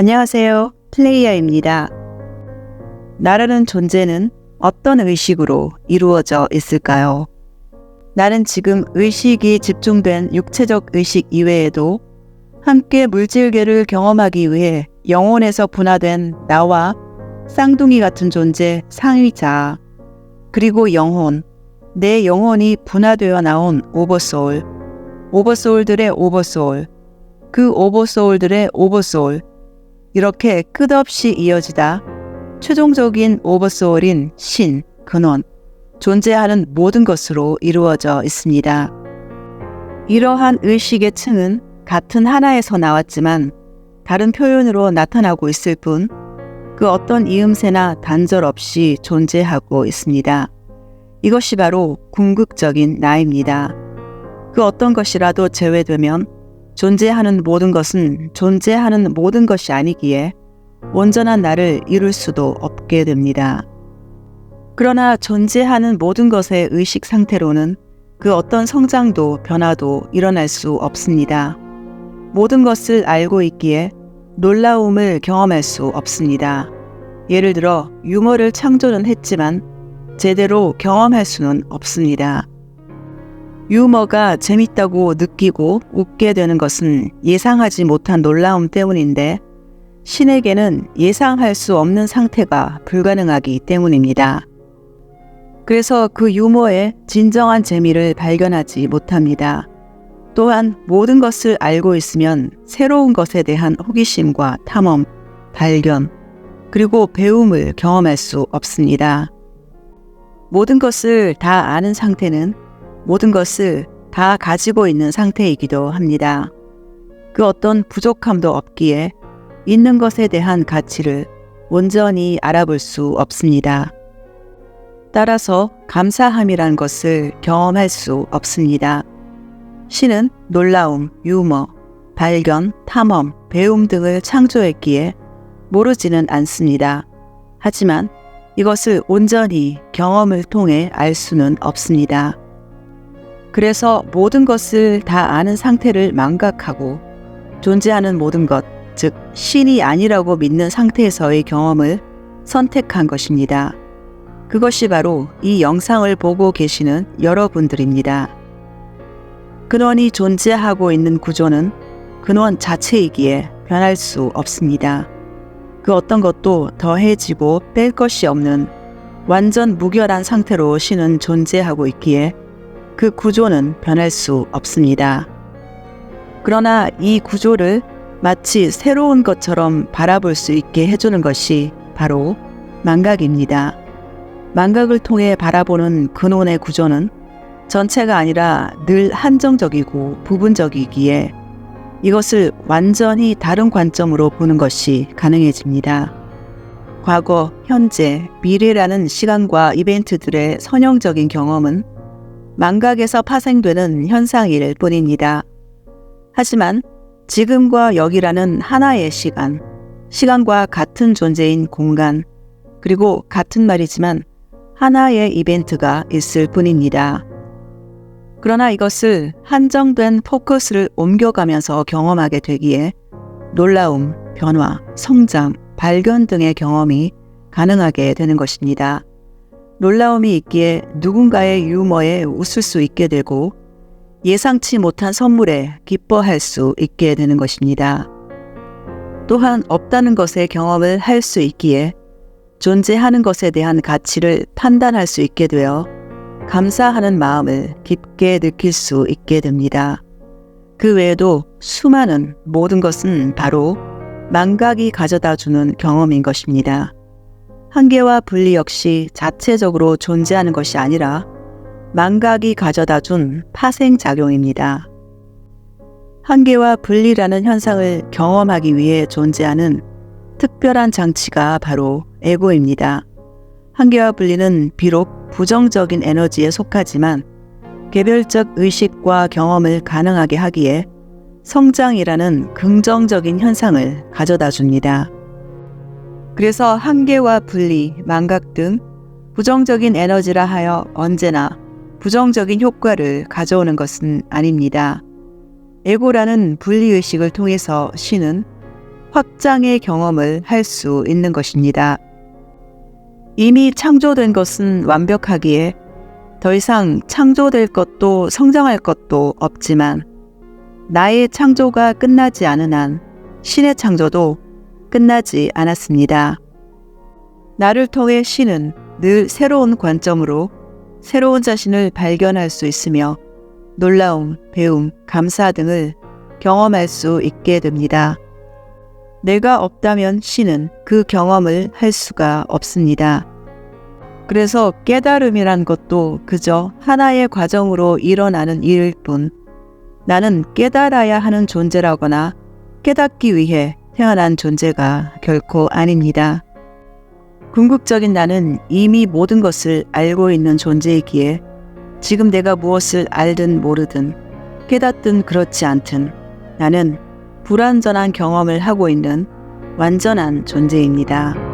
안녕하세요. 플레이어입니다. 나라는 존재는 어떤 의식으로 이루어져 있을까요? 나는 지금 의식이 집중된 육체적 의식 이외에도 함께 물질계를 경험하기 위해 영혼에서 분화된 나와 쌍둥이 같은 존재 상위자, 그리고 영혼, 내 영혼이 분화되어 나온 오버소울, 오버소울들의 오버소울, 그 오버소울들의 오버소울, 이렇게 끝없이 이어지다 최종적인 오버소울인 신, 근원, 존재하는 모든 것으로 이루어져 있습니다. 이러한 의식의 층은 같은 하나에서 나왔지만 다른 표현으로 나타나고 있을 뿐 그 어떤 이음새나 단절 없이 존재하고 있습니다. 이것이 바로 궁극적인 나입니다. 그 어떤 것이라도 제외되면 존재하는 모든 것은 존재하는 모든 것이 아니기에 온전한 나를 이룰 수도 없게 됩니다. 그러나 존재하는 모든 것의 의식 상태로는 그 어떤 성장도 변화도 일어날 수 없습니다. 모든 것을 알고 있기에 놀라움을 경험할 수 없습니다. 예를 들어 유머를 창조는 했지만 제대로 경험할 수는 없습니다. 유머가 재밌다고 느끼고 웃게 되는 것은 예상하지 못한 놀라움 때문인데 신에게는 예상할 수 없는 상태가 불가능하기 때문입니다. 그래서 그 유머의 진정한 재미를 발견하지 못합니다. 또한 모든 것을 알고 있으면 새로운 것에 대한 호기심과 탐험, 발견, 그리고 배움을 경험할 수 없습니다. 모든 것을 다 아는 상태는 모든 것을 다 가지고 있는 상태이기도 합니다. 그 어떤 부족함도 없기에 있는 것에 대한 가치를 온전히 알아볼 수 없습니다. 따라서 감사함이란 것을 경험할 수 없습니다. 신은 놀라움, 유머, 발견, 탐험, 배움 등을 창조했기에 모르지는 않습니다. 하지만 이것을 온전히 경험을 통해 알 수는 없습니다. 그래서 모든 것을 다 아는 상태를 망각하고 존재하는 모든 것, 즉, 신이 아니라고 믿는 상태에서의 경험을 선택한 것입니다. 그것이 바로 이 영상을 보고 계시는 여러분들입니다. 근원이 존재하고 있는 구조는 근원 자체이기에 변할 수 없습니다. 그 어떤 것도 더해지고 뺄 것이 없는 완전 무결한 상태로 신은 존재하고 있기에 그 구조는 변할 수 없습니다. 그러나 이 구조를 마치 새로운 것처럼 바라볼 수 있게 해주는 것이 바로 망각입니다. 망각을 통해 바라보는 근원의 구조는 전체가 아니라 늘 한정적이고 부분적이기에 이것을 완전히 다른 관점으로 보는 것이 가능해집니다. 과거, 현재, 미래라는 시간과 이벤트들의 선형적인 경험은 망각에서 파생되는 현상일 뿐입니다. 하지만 지금과 여기라는 하나의 시간, 시간과 같은 존재인 공간, 그리고 같은 말이지만 하나의 이벤트가 있을 뿐입니다. 그러나 이것을 한정된 포커스를 옮겨가면서 경험하게 되기에 놀라움, 변화, 성장, 발견 등의 경험이 가능하게 되는 것입니다. 놀라움이 있기에 누군가의 유머에 웃을 수 있게 되고 예상치 못한 선물에 기뻐할 수 있게 되는 것입니다. 또한 없다는 것의 경험을 할 수 있기에 존재하는 것에 대한 가치를 판단할 수 있게 되어 감사하는 마음을 깊게 느낄 수 있게 됩니다. 그 외에도 수많은 모든 것은 바로 망각이 가져다 주는 경험인 것입니다. 한계와 분리 역시 자체적으로 존재하는 것이 아니라 망각이 가져다 준 파생작용입니다. 한계와 분리라는 현상을 경험하기 위해 존재하는 특별한 장치가 바로 에고입니다. 한계와 분리는 비록 부정적인 에너지에 속하지만 개별적 의식과 경험을 가능하게 하기에 성장이라는 긍정적인 현상을 가져다 줍니다. 그래서 한계와 분리, 망각 등 부정적인 에너지라 하여 언제나 부정적인 효과를 가져오는 것은 아닙니다. 에고라는 분리의식을 통해서 신은 확장의 경험을 할 수 있는 것입니다. 이미 창조된 것은 완벽하기에 더 이상 창조될 것도 성장할 것도 없지만 나의 창조가 끝나지 않은 한 신의 창조도 끝나지 않았습니다. 나를 통해 신은 늘 새로운 관점으로 새로운 자신을 발견할 수 있으며 놀라움, 배움, 감사 등을 경험할 수 있게 됩니다. 내가 없다면 신은 그 경험을 할 수가 없습니다. 그래서 깨달음이란 것도 그저 하나의 과정으로 일어나는 일일 뿐 나는 깨달아야 하는 존재라거나 깨닫기 위해 태어난 존재가 결코 아닙니다. 궁극적인 나는 이미 모든 것을 알고 있는 존재이기에 지금 내가 무엇을 알든 모르든 깨닫든 그렇지 않든 나는 불완전한 경험을 하고 있는 완전한 존재입니다.